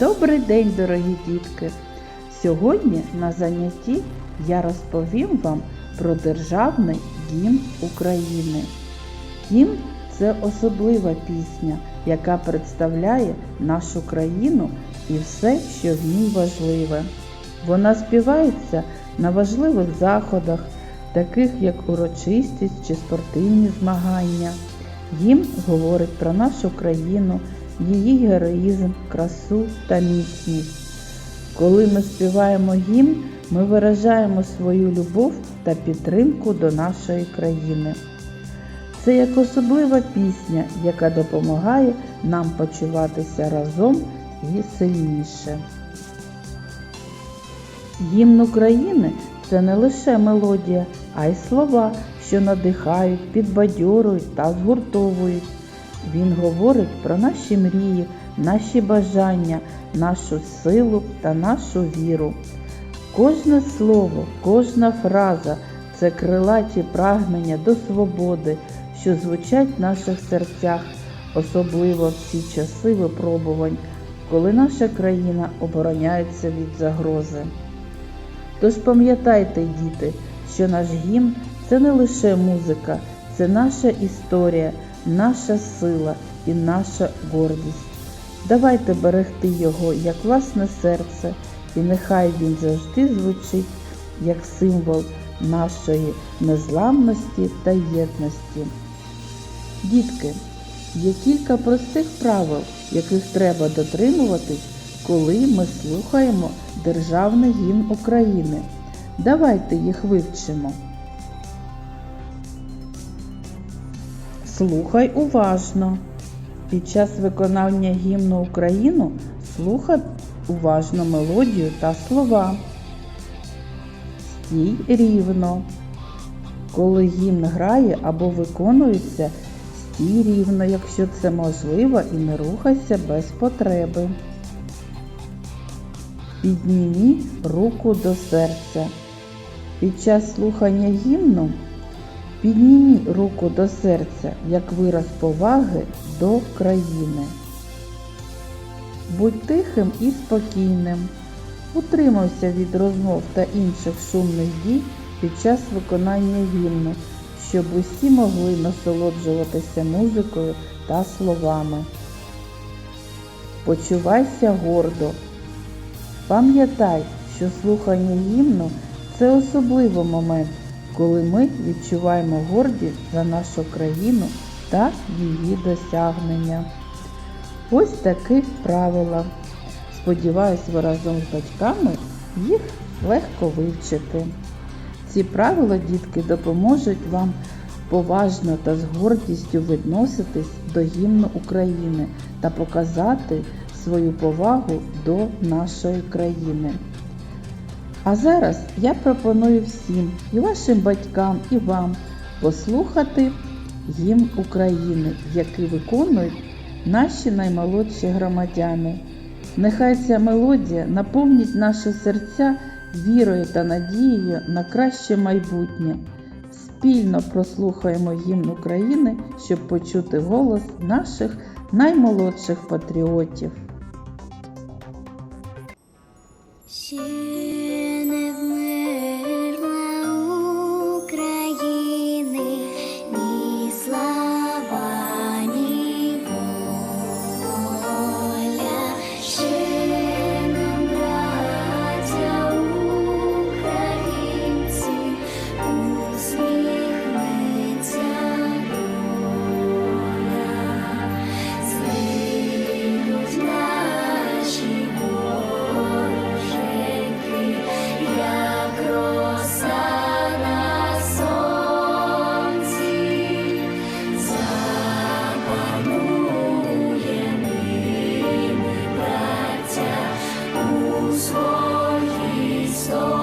Добрий день, дорогі дітки! Сьогодні на занятті я розповім вам про державний гімн України. Гімн це особлива пісня, яка представляє нашу країну і все, що в ній важливе. Вона співається на важливих заходах, таких як урочистість чи спортивні змагання. Гімн говорить про нашу країну, її героїзм, красу та міцність. Коли ми співаємо гімн, ми виражаємо свою любов та підтримку до нашої країни. Це як особлива пісня, яка допомагає нам почуватися разом і сильніше. Гімн України це не лише мелодія, а й слова, що надихають, підбадьорують та згуртовують. Він говорить про наші мрії, наші бажання, нашу силу та нашу віру. Кожне слово, кожна фраза це крилаті прагнення до свободи, що звучать в наших серцях, особливо в ці часи випробувань, коли наша країна обороняється від загрози. Тож пам'ятайте, діти, що наш гімн це не лише музика, це наша історія, наша сила і наша гордість. Давайте берегти його як власне серце, і нехай він завжди звучить як символ нашої незламності та єдності. Дітки, є кілька простих правил, яких треба дотримуватись, коли ми слухаємо Державний гімн України. Давайте їх вивчимо. Слухай уважно. Під час виконання гімну Україну слухай уважно мелодію та слова. Стій рівно. Коли гімн грає або виконується, стій рівно, якщо це можливо, і не рухайся без потреби. Підніми руку до серця. Під час слухання гімну підніми руку до серця як вираз поваги до країни. Будь тихим і спокійним. Утримався від розмов та інших шумних дій під час виконання гімну, щоб усі могли насолоджуватися музикою та словами. Почувайся гордо. Пам'ятай, що слухання гімну це особливий момент, коли ми відчуваємо гордість за нашу країну та її досягнення. Ось такі правила. Сподіваюсь, ви разом з батьками їх легко вивчити. Ці правила, дітки, допоможуть вам поважно та з гордістю відноситись до гімну України та показати свою повагу до нашої країни. А зараз я пропоную всім, і вашим батькам, і вам послухати гімн України, який виконують наші наймолодші громадяни. Нехай ця мелодія наповнить наші серця вірою та надією на краще майбутнє. Спільно прослухаємо гімн України, щоб почути голос наших наймолодших патріотів. у своїй стороні.